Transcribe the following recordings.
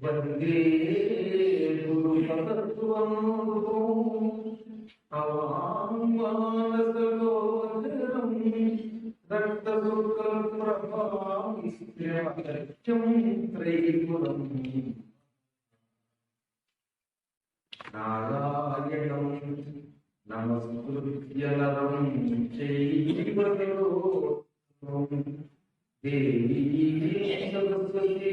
వందే గురుపతత్వం అవాంగానసగోచరం రక్తశుక్లప్రభామిత్యం త్రైగుణం నారాయణం నమస్కృత్య నరం చైవ దేవీ సరస్వతీ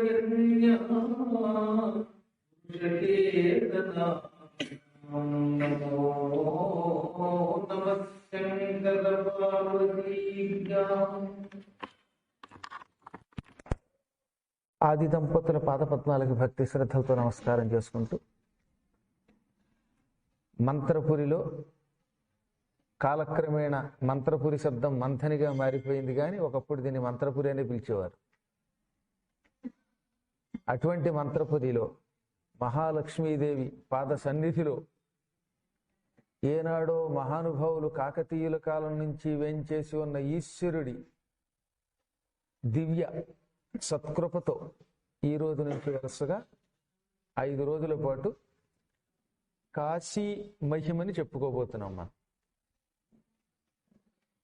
ఆది దంపతుల పాదపద్మాలకు భక్తి శ్రద్ధలతో నమస్కారం చేసుకుంటూ మంత్రపురిలో కాలక్రమేణ మంత్రపురి శబ్దం మంథనిగా మారిపోయింది కానీ ఒకప్పుడు దీన్ని మంత్రపురి అని పిలిచేవారు. అటువంటి మంత్రపురిలో మహాలక్ష్మీదేవి పాద సన్నిధిలో ఏనాడో మహానుభావులు కాకతీయుల కాలం నుంచి వేంచేసి ఉన్న ఈశ్వరుడి దివ్య సత్కృపతో ఈ రోజు నుంచి వరుసగా ఐదు రోజుల పాటు కాశీ మహిమని చెప్పుకోబోతున్నాం మనం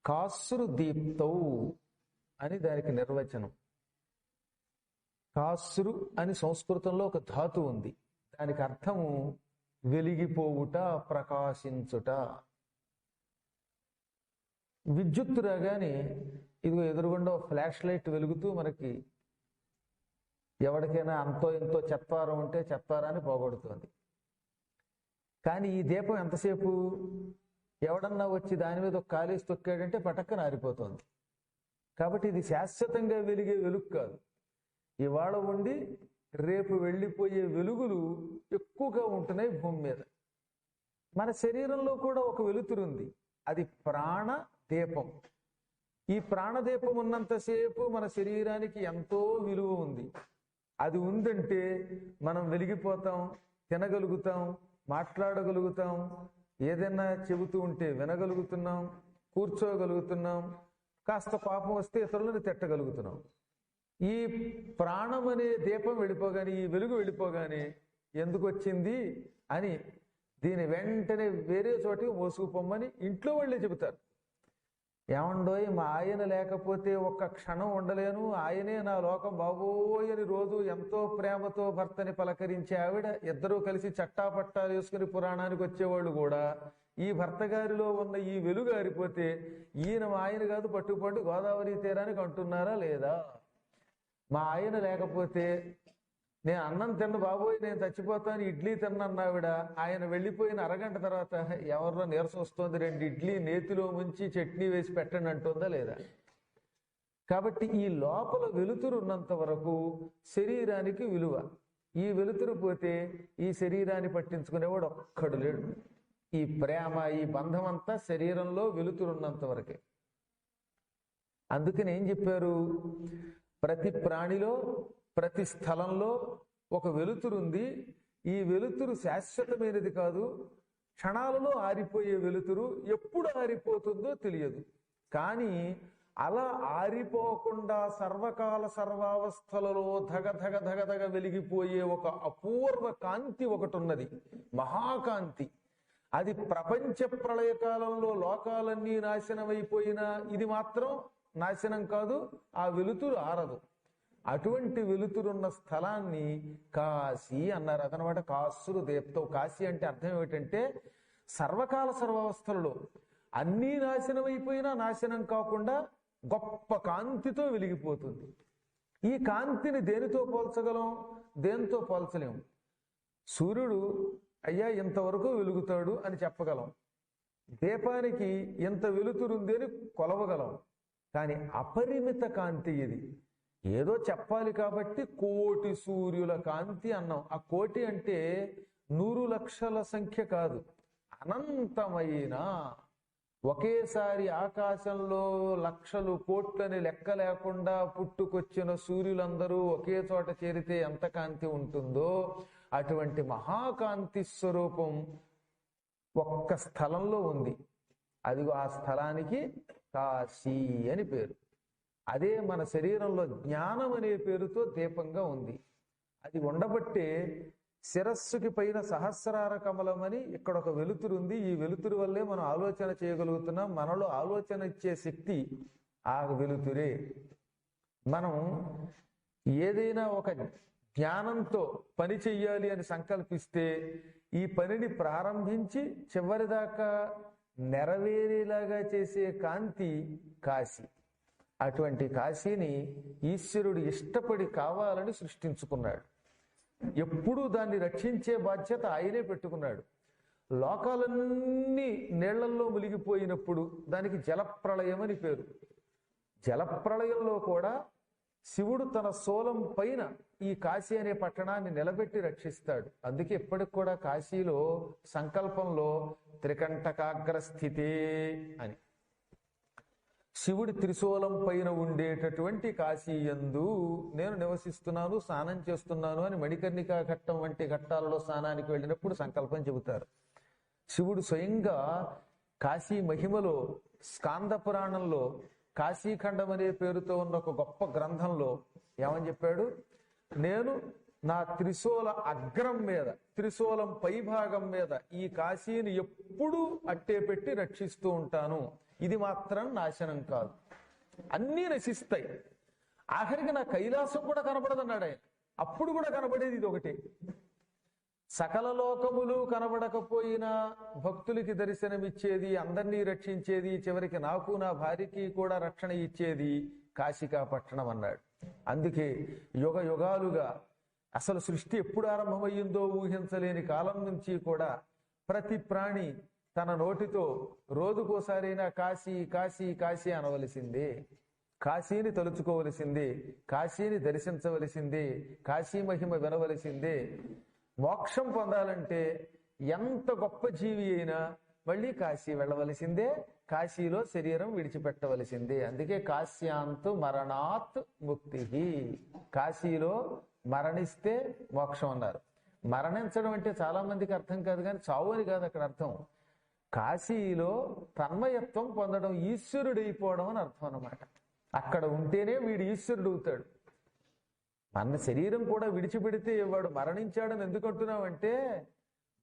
కాసురు దీప్తౌ అని దానికి నిర్వచనం. కాసురు అని సంస్కృతంలో ఒక ధాతు ఉంది. దానికి అర్థము వెలిగిపోవుట ప్రకాశించుట. విద్యుత్తు రాగానే ఇదిగో ఎదురుగుండా ఫ్లాష్ లైట్ వెలుగుతూ మనకి ఎవరికైనా అంతో ఎంతో చెత్వారం ఉంటే చెత్వారాన్ని పోగొడుతుంది. కానీ ఈ దీపం ఎంతసేపు? ఎవడన్నా వచ్చి దాని మీద ఒక కాలేసి తొక్కాడంటే పటక్కన ఆరిపోతుంది. కాబట్టి ఇది శాశ్వతంగా వెలిగే వెలుగు కాదు. ఇవాళ ఉండి రేపు వెళ్ళిపోయే వెలుగులు ఎక్కువగా ఉంటున్నాయి భూమి మీద. మన శరీరంలో కూడా ఒక వెలుతురు ఉంది. అది ప్రాణ దీపం. ఈ ప్రాణదీపం ఉన్నంతసేపు మన శరీరానికి ఎంతో విలువ ఉంది. అది ఉందంటే మనం వెలిగిపోతాం తినగలుగుతాం మాట్లాడగలుగుతాం ఏదైనా చెబుతూ ఉంటే వినగలుగుతున్నాం కూర్చోగలుగుతున్నాం కాస్త పాపం వస్తే ఇతరులను తిట్టగలుగుతున్నాం. ఈ ప్రాణం అనే దీపం వెళ్ళిపోగానే ఈ వెలుగు వెళ్ళిపోగానే ఎందుకు వచ్చింది అని దీని వెంటనే వేరే చోటికి మోసుకుపోమ్మని ఇంట్లో వాళ్ళే చెబుతారు. ఏమండోయ్ మా ఆయన లేకపోతే ఒక్క క్షణం ఉండలేను. ఆయనే నా లోకం. బాబోయ్ అని రోజు ఎంతో ప్రేమతో భర్తని పలకరించే ఆవిడ ఇద్దరూ కలిసి చట్టాపట్టాలు వేసుకుని పురాణానికి వచ్చేవాళ్ళు కూడా. ఈ భర్త గారిలో ఉన్న ఈ వెలుగు ఆరిపోతే ఈయన మా ఆయన కాదు పట్టుపట్టు గోదావరి తీరానికి అంటున్నారా లేదా? మా ఆయన లేకపోతే నేను అన్నం తిన్న బాబోయ్ నేను చచ్చిపోతాను ఇడ్లీ తిన్నన్నావిడ ఆయన వెళ్ళిపోయిన అరగంట తర్వాత ఎవరిలో నీరసం వస్తుంది రెండు ఇడ్లీ నేతిలో ముంచి చట్నీ వేసి పెట్టండి అంటుందా లేదా? కాబట్టి ఈ లోపల వెలుతురు ఉన్నంత వరకు శరీరానికి విలువ. ఈ వెలుతురు పోతే ఈ శరీరాన్ని పట్టించుకునేవాడు ఒక్కడు లేడు. ఈ ప్రేమ ఈ బంధం అంతా శరీరంలో వెలుతురున్నంత వరకే. అందుకని ఏం చెప్పారు? ప్రతి ప్రాణిలో ప్రతి స్థలంలో ఒక వెలుతురు ఉంది. ఈ వెలుతురు శాశ్వతమైనది కాదు. క్షణాలలో ఆరిపోయే వెలుతురు ఎప్పుడు ఆరిపోతుందో తెలియదు. కానీ అలా ఆరిపోకుండా సర్వకాల సర్వావస్థలలో ధగ ధగ ధగ ధగ వెలిగిపోయే ఒక అపూర్వ కాంతి ఒకటి ఉన్నది మహాకాంతి. అది ప్రపంచ ప్రళయ కాలంలో లోకాలన్నీ నాశనమైపోయినా ఇది మాత్రం నాశనం కాదు. ఆ వెలుతురు ఆరదు. అటువంటి వెలుతురున్న స్థలాన్ని కాశీ అన్నారు. అదనమాట కాసులు దేప్తో. కాశీ అంటే అర్థం ఏమిటంటే సర్వకాల సర్వావస్థలలో అన్నీ నాశనం అయిపోయినా నాశనం కాకుండా గొప్ప కాంతితో వెలిగిపోతుంది. ఈ కాంతిని దేనితో పోల్చగలం? దేనితో పోల్చలేము సూర్యుడు అయ్యా ఇంతవరకు వెలుగుతాడు అని చెప్పగలం. దీపానికి ఇంత వెలుతురుంది అని కొలవగలం. కానీ అపరిమిత కాంతి ఇది ఏదో చెప్పాలి కాబట్టి కోటి సూర్యుల కాంతి అన్నాం. ఆ కోటి అంటే నూరు లక్షల సంఖ్య కాదు. అనంతమైన ఒకేసారి ఆకాశంలో లక్షలు కోట్లని లెక్క లేకుండా పుట్టుకొచ్చిన సూర్యులందరూ ఒకే చోట చేరితే ఎంత కాంతి ఉంటుందో అటువంటి మహాకాంతి స్వరూపం ఒక్క స్థలంలో ఉంది. అదిగో ఆ స్థలానికి కాశీ అని పేరు. అదే మన శరీరంలో జ్ఞానం అనే పేరుతో దీపంగా ఉంది. అది ఉండబట్టే శిరస్సుకి పైన సహస్రార కమలం అని ఇక్కడ ఒక వెలుతురు ఉంది. ఈ వెలుతురు వల్లే మనం ఆలోచన చేయగలుగుతున్నాం. మనలో ఆలోచన ఇచ్చే శక్తి ఆ వెలుతురే. మనం ఏదైనా ఒక జ్ఞానంతో పని చెయ్యాలి అని సంకల్పిస్తే ఈ పనిని ప్రారంభించి చివరిదాకా నెరవేరేలాగా చేసే కాంతి కాశీ. అటువంటి కాశీని ఈశ్వరుడు ఇష్టపడి కావాలని సృష్టించుకున్నాడు. ఎప్పుడూ దాన్ని రక్షించే బాధ్యత ఆయనే పెట్టుకున్నాడు. లోకాలన్నీ నీళ్ళల్లో మునిగిపోయినప్పుడు దానికి జలప్రళయం అని పేరు. జలప్రళయంలో కూడా శివుడు తన సోలం పైన ఈ కాశీ అనే పట్టణాన్ని నిలబెట్టి రక్షిస్తాడు. అందుకే ఇప్పటికి కూడా కాశీలో సంకల్పంలో త్రికంటకాగ్ర స్థితే అని. శివుడి త్రిశూలం పైన ఉండేటటువంటి కాశీయందు నేను నివసిస్తున్నాను స్నానం చేస్తున్నాను అని మణికర్ణికా ఘట్టం వంటి ఘట్టాలలో స్నానానికి వెళ్ళినప్పుడు సంకల్పం చెబుతారు. శివుడు స్వయంగా కాశీ మహిమలో స్కాంద పురాణంలో కాశీఖండం అనే పేరుతో ఉన్న ఒక గొప్ప గ్రంథంలో ఏమని చెప్పాడు? నేను నా త్రిశూల అగ్రం మీద త్రిశూలం పైభాగం మీద ఈ కాశీని ఎప్పుడూ అట్టే పెట్టి రక్షిస్తూ ఉంటాను. ఇది మాత్రం నాశనం కాదు. అన్నీ నశిస్తాయి. ఆఖరికి నా కైలాసం కూడా కనబడదన్నాడు. ఆయన అప్పుడు కూడా కనబడేది ఇది ఒకటి. సకల లోకములు కనబడకపోయినా భక్తులకి దర్శనమిచ్చేది అందరినీ రక్షించేది చివరికి నాకు నా భార్యకి కూడా రక్షణ ఇచ్చేది కాశికా పట్టణం అన్నాడు. అందుకే యుగ యుగాలుగా అసలు సృష్టి ఎప్పుడు ఆరంభమయ్యిందో ఊహించలేని కాలం నుంచి కూడా ప్రతి ప్రాణి తన నోటితో రోజుకోసారైనా కాశీ కాశీ కాశీ అనవలసింది. కాశీని తలుచుకోవలసింది కాశీని దర్శించవలసింది కాశీ మహిమ వినవలసిందే. మోక్షం పొందాలంటే ఎంత గొప్ప జీవి అయినా మళ్ళీ కాశీ వెళ్ళవలసిందే కాశీలో శరీరం విడిచిపెట్టవలసిందే. అందుకే కాశ్యాంతు మరణాత్ ముక్తి. కాశీలో మరణిస్తే మోక్షం అన్నారు. మరణించడం అంటే చాలా మందికి అర్థం కాదు కానీ చావు అని కాదు అక్కడ అర్థం. కాశీలో తన్మయత్వం పొందడం ఈశ్వరుడైపోవడం అని అర్థం అన్నమాట. అక్కడ ఉంటేనే వీడు ఈశ్వరుడు అవుతాడు మన శరీరం కూడా విడిచిపెడితే వాడు మరణించాడని ఎందుకు అంటున్నావంటే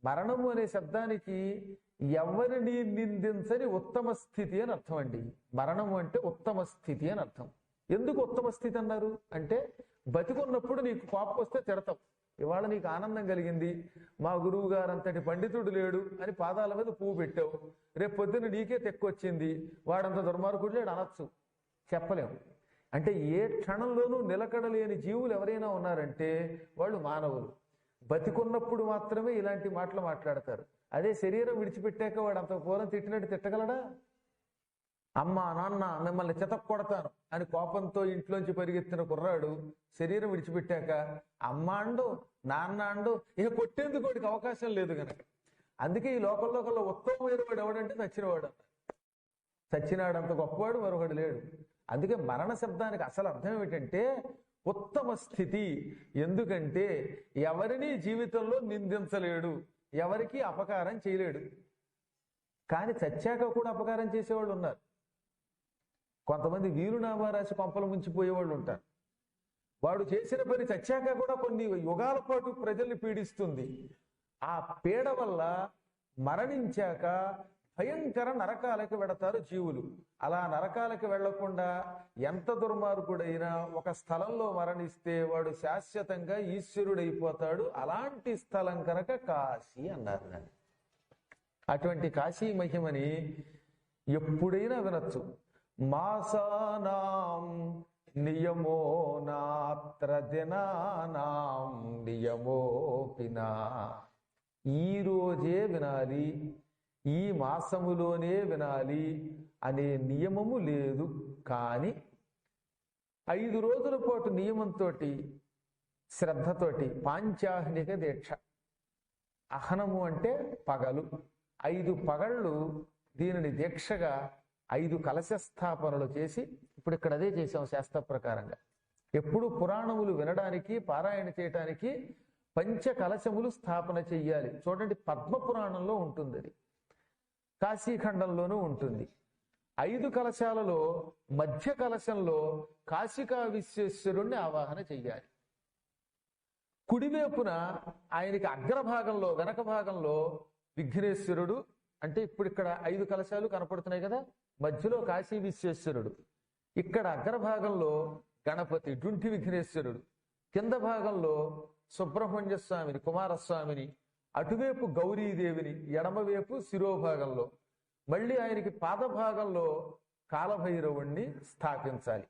మరణము అనే శబ్దానికి ఎవరిని నిందించని ఉత్తమ స్థితి అని అర్థం అండి. మరణము అంటే ఉత్తమ స్థితి అని అర్థం. ఎందుకు ఉత్తమ స్థితి అన్నారు? అంటే బతికున్నప్పుడు నీకు కోపం వస్తే తిడతావు. ఇవాళ నీకు ఆనందం కలిగింది. మా గురువు గారు అంతటి పండితుడు లేడు అని పాదాల మీద పువ్వు పెట్టావు. రేపు పొద్దున్న నీకే తెక్కొచ్చింది. వాడంత దుర్మార్గుడు లేడు అనొచ్చు. చెప్పలేము. అంటే ఏ క్షణంలోనూ నిలకడలేని జీవులు ఎవరైనా ఉన్నారంటే వాళ్ళు మానవులు. బతికున్నప్పుడు మాత్రమే ఇలాంటి మాటలు మాట్లాడతారు. అదే శరీరం విడిచిపెట్టాక వాడు అంత పూర్వం తిట్టినట్టు తిట్టగలడా? అమ్మ నాన్న మిమ్మల్ని చితక్ కొడతాను అని కోపంతో ఇంట్లోంచి పరిగెత్తిన కుర్రాడు శరీరం విడిచిపెట్టాక అమ్మ అండు నాన్న అండు ఇక కొట్టేందుకు వాడికి అవకాశం లేదు కనుక అందుకే ఈ లోకల్లో కల్లా ఉత్తమమైన వాడు ఎవడంటే చచ్చినవాడు చచ్చినాడు అంత గొప్పవాడు మరొకడు లేడు. అందుకే మరణ శబ్దానికి అసలు అర్థం ఏమిటంటే ఉత్తమ స్థితి. ఎందుకంటే ఎవరిని జీవితంలో నిందించలేడు ఎవరికి అపకారం చేయలేడు. కానీ చచ్చాక కూడా అపకారం చేసేవాళ్ళు ఉన్నారు. కొంతమంది వీరునామా రాసి కొంపలు ముంచిపోయేవాళ్ళు ఉంటారు. వాడు చేసిన పని చచ్చాక కూడా కొన్ని యుగాల పాటు ప్రజల్ని పీడిస్తుంది. ఆ పీడ వల్ల మరణించాక భయంకర నరకాలకు వెడతారు జీవులు. అలా నరకాలకు వెళ్ళకుండా ఎంత దుర్మార్గుడైనా ఒక స్థలంలో మరణిస్తే వాడు శాశ్వతంగా ఈశ్వరుడైపోతాడు. అలాంటి స్థలం కనుక కాశీ అన్నారు అటువంటి కాశీ మహిమని ఎప్పుడైనా వినొచ్చు. మాసానాం నియమో నాత్ర దినానాం నియమోపినా. ఈ రోజే వినాలి ఈ మాసములోనే వినాలి అనే నియమము లేదు కానీ ఐదు రోజుల పాటు నియమంతో శ్రద్ధతోటి పాంచాహ్నిక దీక్ష. అహనము అంటే పగలు. ఐదు పగళ్ళు దీనిని దీక్షగా ఐదు కలశ స్థాపనలు చేసి ఇప్పుడు ఇక్కడ అదే చేసాం శాస్త్ర ప్రకారంగా. ఎప్పుడు పురాణములు వినడానికి పారాయణ చేయటానికి పంచ కలశములు స్థాపన చెయ్యాలి. చూడండి పద్మ పురాణంలో ఉంటుంది అది. కాశీఖండంలోనూ ఉంటుంది. ఐదు కలశాలలో మధ్య కలశంలో కాశికా విశ్వేశ్వరుణ్ణి ఆవాహన చెయ్యాలి. కుడివైపున ఆయనకి అగ్రభాగంలో వెనక భాగంలో విఘ్నేశ్వరుడు అంటే ఇప్పుడు ఇక్కడ ఐదు కలశాలు కనపడుతున్నాయి కదా మధ్యలో కాశీ విశ్వేశ్వరుడు. ఇక్కడ అగ్రభాగంలో గణపతి డుంటి విఘ్నేశ్వరుడు. కింద భాగంలో సుబ్రహ్మణ్య స్వామిని కుమారస్వామిని అటువైపు గౌరీదేవిని ఎడమవైపు శిరోభాగంలో. మళ్ళీ ఆయనకి పాదభాగంలో కాలభైరవుణ్ణి స్థాపించాలి.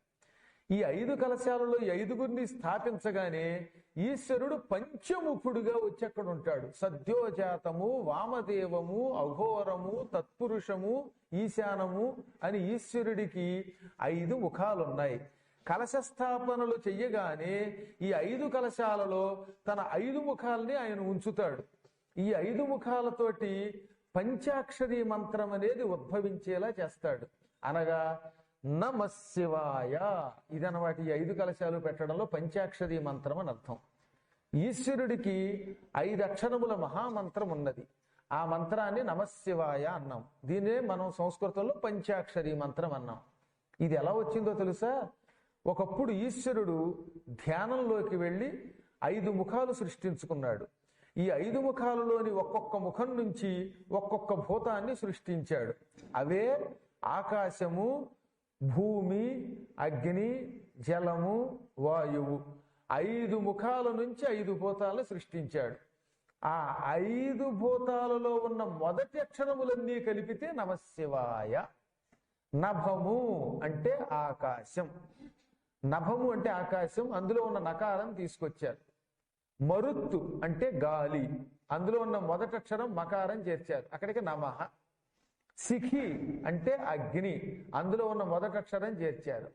ఈ ఐదు కలశాలలో ఐదుగురిని స్థాపించగానే ఈశ్వరుడు పంచముఖుడుగా వచ్చి అక్కడ ఉంటాడు. సద్యోజాతము వామదేవము అఘోరము తత్పురుషము ఈశానము అని ఈశ్వరుడికి ఐదు ముఖాలున్నాయి. కలశ స్థాపనలు చెయ్యగానే ఈ ఐదు కలశాలలో తన ఐదు ముఖాలని ఆయన ఉంచుతాడు. ఈ ఐదు ముఖాలతోటి పంచాక్షరి మంత్రం అనేది ఉద్భవించేలా చేస్తాడు. అనగా నమశివాయ ఇదనమాట ఈ ఐదు కలశాలు పెట్టడంలో పంచాక్షరీ మంత్రం అని అర్థం. ఈశ్వరుడికి ఐదు అక్షరముల మహామంత్రం ఉన్నది. ఆ మంత్రాన్ని నమశివాయ అన్నాం. దీన్నే మనం సంస్కృతంలో పంచాక్షరి మంత్రం అన్నాం. ఇది ఎలా వచ్చిందో తెలుసా? ఒకప్పుడు ఈశ్వరుడు ధ్యానంలోకి వెళ్ళి ఐదు ముఖాలు సృష్టించుకున్నాడు. ఈ ఐదు ముఖాలలోని ఒక్కొక్క ముఖం నుంచి ఒక్కొక్క భూతాన్ని సృష్టించాడు. అవే ఆకాశము భూమి అగ్ని జలము వాయువు. ఐదు ముఖాల నుంచి ఐదు భూతాలను సృష్టించాడు. ఆ ఐదు భూతాలలో ఉన్న మొదటి అక్షరములన్నీ కలిపితే నమశివాయ. నభము అంటే ఆకాశం. నభము అంటే ఆకాశం అందులో ఉన్న నకారం తీసుకొచ్చారు. మరుత్తు అంటే గాలి. అందులో ఉన్న మొదటి అక్షరం మకారం చేర్చారు. అక్కడికి నమః. సిఖి అంటే అగ్ని. అందులో ఉన్న మొదటక్షరం చేర్చారు.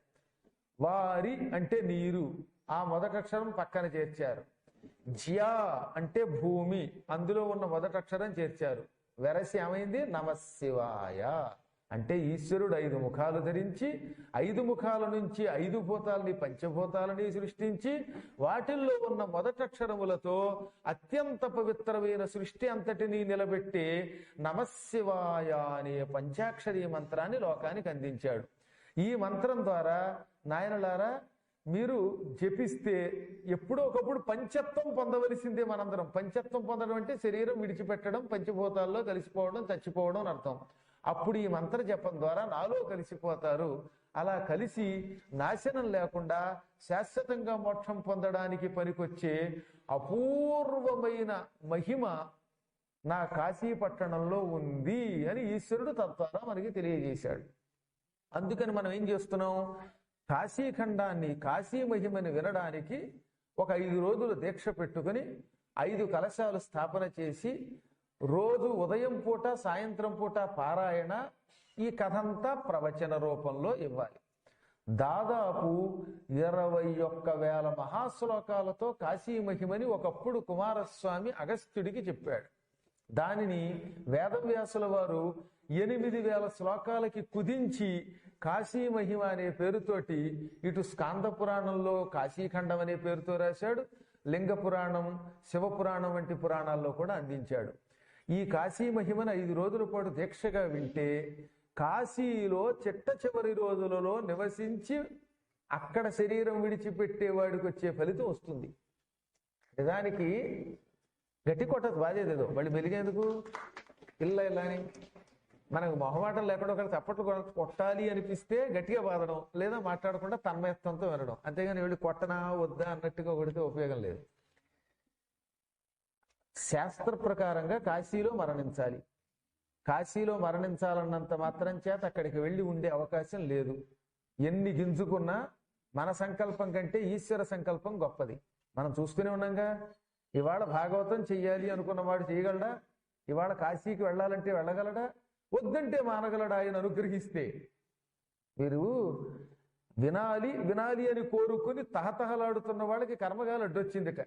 వారి అంటే నీరు. ఆ మొదటక్షరం పక్కన చేర్చారు. జియా అంటే భూమి. అందులో ఉన్న మొదటక్షరం చేర్చారు. వెరసి ఏమైంది? నమశివాయ. అంటే ఈశ్వరుడు ఐదు ముఖాలు ధరించి ఐదు ముఖాల నుంచి ఐదు భూతాలని పంచభూతాలని సృష్టించి వాటిల్లో ఉన్న మొదటక్షరములతో అత్యంత పవిత్రమైన సృష్టి అంతటినీ నిలబెట్టి నమశివాయ అనే పంచాక్షరీ మంత్రాన్ని లోకానికి అందించాడు. ఈ మంత్రం ద్వారా నాయనలారా మీరు జపిస్తే ఎప్పుడో ఒకప్పుడు పంచత్వం పొందవలసిందే మనందరం. పంచత్వం పొందడం అంటే శరీరం విడిచిపెట్టడం పంచభూతాల్లో కలిసిపోవడం చచ్చిపోవడం అని అర్థం. అప్పుడు ఈ మంత్ర జపం ద్వారా నాలో కలిసిపోతారు. అలా కలిసి నాశనం లేకుండా శాశ్వతంగా మోక్షం పొందడానికి పనికొచ్చే అపూర్వమైన మహిమ నా కాశీ పట్టణంలో ఉంది అని ఈశ్వరుడు తద్వారా మనకి తెలియజేశాడు. అందుకని మనం ఏం చేస్తున్నాం? కాశీఖండాన్ని కాశీ మహిమని వినడానికి ఒక ఐదు రోజులు దీక్ష పెట్టుకుని ఐదు కలశాలు స్థాపన చేసి రోజు ఉదయం పూట సాయంత్రం పూట పారాయణ ఈ కథంతా ప్రవచన రూపంలో ఇవ్వాలి. దాదాపు ఇరవై ఒక్క వేల మహాశ్లోకాలతో కాశీ మహిమని ఒకప్పుడు కుమారస్వామి అగస్త్యుడికి చెప్పాడు. దానిని వేదవ్యాసుల వారు ఎనిమిది వేల శ్లోకాలకి కుదించి కాశీ మహిమ అనే పేరుతోటి ఇటు స్కాంద పురాణంలో కాశీఖండం అనే పేరుతో రాశాడు. లింగ పురాణం శివ పురాణం వంటి పురాణాల్లో కూడా అందించాడు. ఈ కాశీ మహిమను ఐదు రోజుల పాటు దీక్షగా వింటే కాశీలో చిట్ట చివరి రోజులలో నివసించి అక్కడ శరీరం విడిచిపెట్టేవాడికి వచ్చే ఫలితం వస్తుంది. నిజానికి గట్టి కొట్టదు బాధేదేదో మళ్ళీ మెలిగేందుకు? ఇల్ల ఇలా అని మనకు మొహమాటం లేకుండా ఒకటి చప్పట్లు కొట్టాలి అనిపిస్తే గట్టిగా బాధడం లేదా మాట్లాడకుండా తన్మయత్వంతో వినడం అంతేగాని వెళ్ళి కొట్టనా వద్దా అన్నట్టుగా కొడితే ఉపయోగం లేదు. శాస్త్ర ప్రకారంగా కాశీలో మరణించాలి. కాశీలో మరణించాలన్నంత మాత్రం చేత అక్కడికి వెళ్ళి ఉండే అవకాశం లేదు. ఎన్ని గింజుకున్నా మన సంకల్పం కంటే ఈశ్వర సంకల్పం గొప్పది. మనం చూస్తూనే ఉన్నాంగా ఇవాళ భాగవతం చెయ్యాలి అనుకున్నవాడు చేయగలడా? ఇవాళ కాశీకి వెళ్ళాలంటే వెళ్ళగలడా? వద్దంటే మానగలడా ఆయన అనుగ్రహిస్తే? మీరు వినాలి వినాలి అని కోరుకుని తహతహలాడుతున్న వాళ్ళకి కర్మగాలు అడ్డొచ్చిందిట.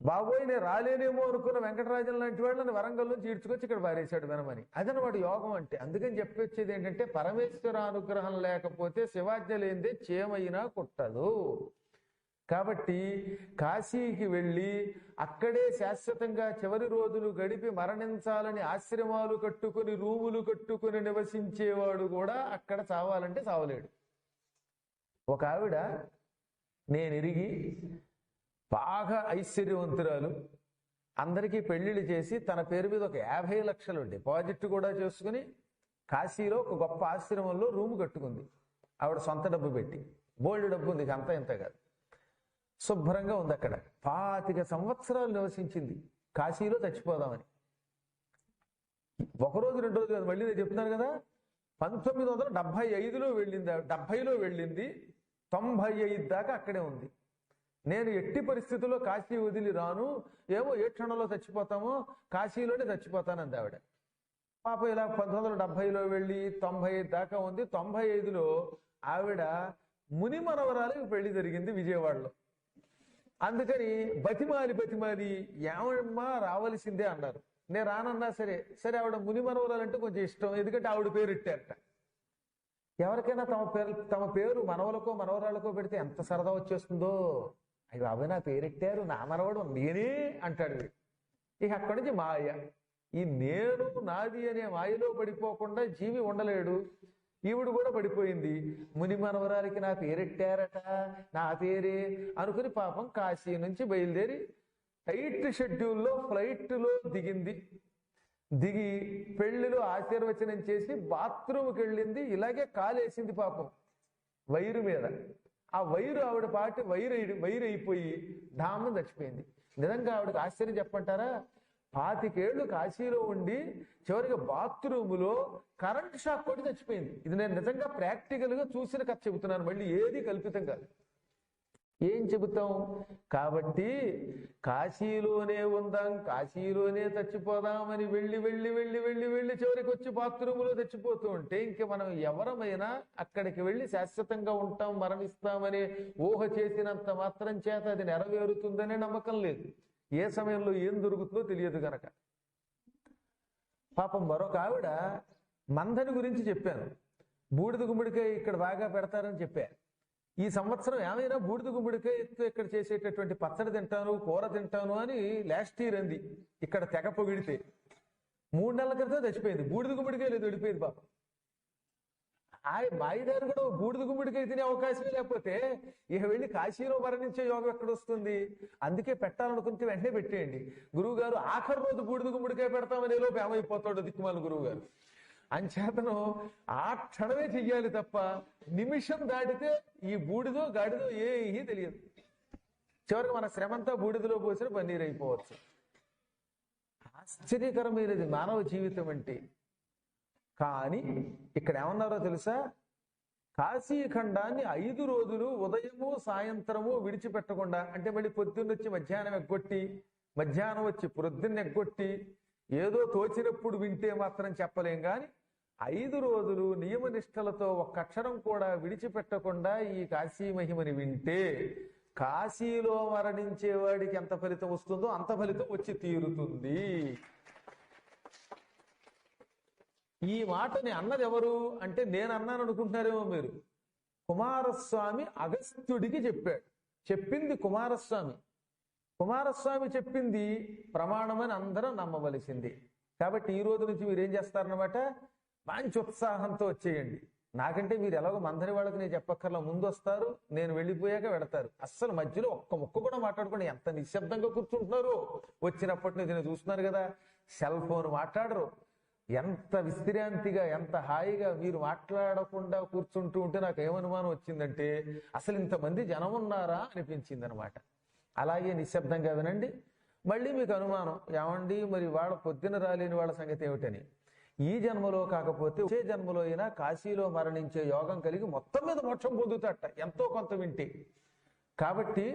బాబోయ్ నేను రాలేనేమో అనుకున్న వెంకటరాజన్ లాంటి వాళ్ళని వరంగల్ నుంచి ఈడ్చుకొచ్చి ఇక్కడ పారేశాడు వినమని అదనమాట యోగం అంటే. అందుకని చెప్పొచ్చేది ఏంటంటే పరమేశ్వర అనుగ్రహం లేకపోతే శివాజ్ఞ లేనిదే చేమైనా కుట్టదు. కాబట్టి కాశీకి వెళ్ళి అక్కడే శాశ్వతంగా చివరి రోజులు గడిపి మరణించాలని ఆశ్రమాలు కట్టుకుని రూములు కట్టుకుని నివసించేవాడు కూడా అక్కడ చావాలంటే చావలేడు. ఒక ఆవిడ నేను ఎరిగి బాగా ఐశ్వర్యవంతురాలు. అందరికీ పెళ్ళిళ్ళు చేసి తన పేరు మీద ఒక యాభై లక్షలు డిపాజిట్ కూడా చేసుకుని కాశీలో ఒక గొప్ప ఆశ్రమంలో రూమ్ కట్టుకుంది. ఆవిడ సొంత డబ్బు పెట్టి. బోల్డ్ డబ్బు ఉంది అంత ఇంత కాదు. శుభ్రంగా ఉంది అక్కడ. పాతిక సంవత్సరాలు నివసించింది. కాశీలో చచ్చిపోదామని. ఒక రోజు రెండు రోజులు కాదు మళ్ళీ నేను చెప్తున్నాను కదా. పంతొమ్మిది వందల డెబ్బై ఐదులో వెళ్ళింది డెబ్బైలో వెళ్ళింది. తొంభై ఐదు దాకా అక్కడే ఉంది. నేను ఎట్టి పరిస్థితుల్లో కాశీ వదిలి రాను. ఏమో ఏ క్షణంలో చచ్చిపోతామో కాశీలోనే చచ్చిపోతానంది ఆవిడ. పాప ఇలా పంతొమ్మిది వందల డెబ్బైలో వెళ్ళి తొంభై దాకా ఉంది. తొంభై ఐదులో ఆవిడ ముని మనవరాలకు పెళ్ళి జరిగింది విజయవాడలో. అందుకని బతిమాలి బతిమాలి ఏమమ్మా రావలసిందే అన్నారు. నేను రానన్నా సరే సరే ఆవిడ ముని మనవరాలంటే కొంచెం ఇష్టం ఎందుకంటే ఆవిడ పేరు ఇట్టారట. ఎవరికైనా తమ పేరు తమ పేరు మనవలకో మనవరాలకో పెడితే ఎంత సరదా వచ్చేస్తుందో. అయ్యి బాబాయ్ నా పేరెట్టారు నా మనవడు నేనే అంటాడు వీడు. ఇక అక్కడి నుంచి మాయ. ఈ నేను నాది అనే మాయలో పడిపోకుండా జీవి ఉండలేడు. ఈవిడు కూడా పడిపోయింది. ముని మనవరాలకి నా పేరెట్టారట నా పేరే అనుకుని పాపం కాశీ నుంచి బయలుదేరి టైట్ షెడ్యూల్లో ఫ్లైట్లో దిగింది. దిగి పెళ్ళిలో ఆశీర్వచనం చేసి బాత్రూమ్కి వెళ్ళింది ఇలాగే కాలేసింది పాపం. వైరు మీద. ఆ వైరు ఆవిడ పాటు వైరు వైరు అయిపోయి ధామం చచ్చిపోయింది. నిజంగా ఆవిడకి ఆశ్చర్యం చెప్పంటారా పాతికేళ్ళు కాశీలో ఉండి చివరికి బాత్రూములో కరెంట్ షాక్ కొట్టి చచ్చిపోయింది. ఇది నేను నిజంగా ప్రాక్టికల్గా చూసిన కథ చెబుతున్నాను. మళ్ళీ ఏది కల్పితం కాదు. ఏం చెబుతాం? కాబట్టి కాశీలోనే ఉందాం కాశీలోనే చచ్చిపోదామని వెళ్ళి వెళ్ళి వెళ్ళి వెళ్ళి వెళ్ళి చివరికి వచ్చి బాత్రూములో చచ్చిపోతూ ఉంటే ఇంక మనం ఎవరమైనా అక్కడికి వెళ్ళి శాశ్వతంగా ఉంటాం మరణిస్తామని ఊహ చేసినంత మాత్రం చేత అది నెరవేరుతుందనే నమ్మకం లేదు. ఏ సమయంలో ఏం దొరుకుతుందో తెలియదు గనక. పాపం మరొక ఆవిడ మందని గురించి చెప్పాను. బూడిద గుమ్మడికాయ ఇక్కడ బాగా పెడతారని చెప్పాను ఈ సంవత్సరం ఏమైనా బూడిద గుమ్మడికాయతో ఇక్కడ చేసేటటువంటి పచ్చడి తింటాను కూర తింటాను అని లాస్ట్ ఇయర్ అంది. ఇక్కడ తెగ పొగిడితే. మూడు నెలల క్రితం చచ్చిపోయింది. బూడిద గుమ్మడికాయ లేదు వెళ్ళిపోయింది పాప. ఆ మాయిదారు కూడా బూడిద గుమ్మడికాయ తినే అవకాశమే లేకపోతే ఇక వెళ్ళి కాశీలో మరణించే యోగం ఎక్కడ వస్తుంది? అందుకే పెట్టాలనుకుంటే వెంటనే పెట్టేయండి. గురువు గారు ఆఖరి రోజు బూడిద గుమ్మడికాయ పెడతామనే లోపు ఏమైపోతాడు దిక్కుమాల గురువు గారు అంచేతను ఆ క్షణమే చెయ్యాలి తప్ప నిమిషం దాటితే ఈ బూడిదో గాడిదో ఏమీ తెలియదు. చివరికి మన శ్రమంతా బూడిదలో పోసిన పన్నీరు అయిపోవచ్చు. ఆశ్చర్యకరమైనది మానవ జీవితం అంటే. కానీ ఇక్కడ ఏమన్నారో తెలుసా? కాశీఖండాన్ని ఐదు రోజులు ఉదయము సాయంత్రము విడిచిపెట్టకుండా అంటే మళ్ళీ పొద్దున్నొచ్చి మధ్యాహ్నం ఎగ్గొట్టి మధ్యాహ్నం వచ్చి పొద్దున్న ఎగ్గొట్టి ఏదో తోచినప్పుడు వింటే మాత్రం చెప్పలేం కానీ ఐదు రోజులు నియమనిష్టలతో ఒక్క అక్షరం కూడా విడిచిపెట్టకుండా ఈ కాశీ మహిమని వింటే కాశీలో మరణించే వాడికి ఎంత ఫలితం వస్తుందో అంత ఫలితం వచ్చి తీరుతుంది. ఈ మాటని అన్నది ఎవరు అంటే నేను అన్నాను అనుకుంటున్నారేమో మీరు. కుమారస్వామి అగస్త్యుడికి చెప్పాడు. చెప్పింది కుమారస్వామి. కుమారస్వామి చెప్పింది ప్రమాణమని అందరం నమ్మవలసింది. కాబట్టి ఈ రోజు నుంచి మీరు ఏం చేస్తారనమాట మంచి ఉత్సాహంతో వచ్చేయండి. నాకంటే మీరు ఎలాగో మందరి వాళ్ళకి నేను చెప్పక్కర్లా ముందు వస్తారు నేను వెళ్ళిపోయాక వెడతారు. అస్సలు మధ్యలో ఒక్క ముక్క కూడా మాట్లాడుకోండి ఎంత నిశ్శబ్దంగా కూర్చుంటున్నారు? వచ్చినప్పటి నుంచి నేను చూస్తున్నారు కదా సెల్ ఫోన్ మాట్లాడరు. ఎంత విశ్రాంతిగా ఎంత హాయిగా మీరు మాట్లాడకుండా కూర్చుంటూ ఉంటే నాకు ఏమనుమానం వచ్చిందంటే అసలు ఇంతమంది జనం ఉన్నారా అనిపించింది అనమాట అలాగే నిశ్శబ్దంగా వినండి. మళ్ళీ మీకు అనుమానం ఏమండి మరి వాళ్ళ పొద్దున రాలేని వాళ్ళ సంగతి ఏమిటని. ఈ జన్మలో కాకపోతే వచ్చే జన్మలో అయినా కాశీలో మరణించే యోగం కలిగి మొత్తం మీద మోక్షం పొందుతాట ఎంతో కొంత వింటే. కాబట్టి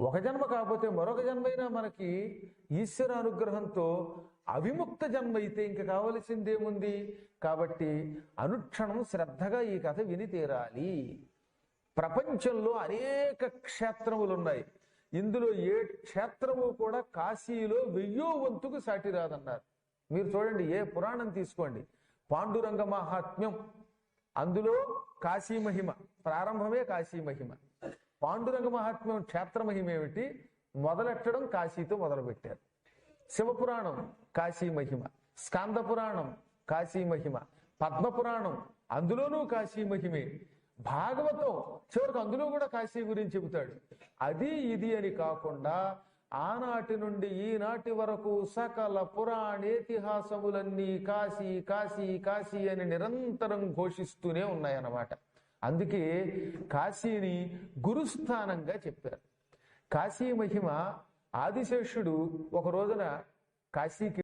ఒక జన్మ కాకపోతే మరొక జన్మైనా మనకి ఈశ్వర అనుగ్రహంతో అవిముక్త జన్మ అయితే ఇంక కావలసిందేముంది? కాబట్టి అనుక్షణం శ్రద్ధగా ఈ కథ విని తీరాలి. ప్రపంచంలో అనేక క్షేత్రములు ఉన్నాయి ఇందులో ఏ క్షేత్రము కూడా కాశీలో వెయ్యో వంతుకు సాటి రాదన్నారు. మీరు చూడండి ఏ పురాణం తీసుకోండి. పాండురంగ మహాత్మ్యం. అందులో కాశీ మహిమ ప్రారంభమే కాశీ మహిమ. పాండురంగ మహాత్మ్యం క్షేత్ర మహిమ ఏమిటి? మొదలెట్టడం కాశీతో మొదలుపెట్టారు. శివపురాణం కాశీ మహిమ. స్కాంద పురాణం కాశీ మహిమ. పద్మ పురాణం అందులోనూ కాశీ మహిమే. భాగవతం చివరికి అందులో కూడా కాశీ గురించి చెబుతాడు. అది ఇది అని కాకుండా ఆనాటి నుండి ఈనాటి వరకు సకల పురాణేతిహాసములన్నీ కాశీ కాశీ కాశీ అని నిరంతరం ఘోషిస్తూనే ఉన్నాయన్నమాట. అందుకే కాశీని గురుస్థానంగా చెప్పారు. కాశీ మహిమ ఆదిశేషుడు ఒక రోజున కాశీకి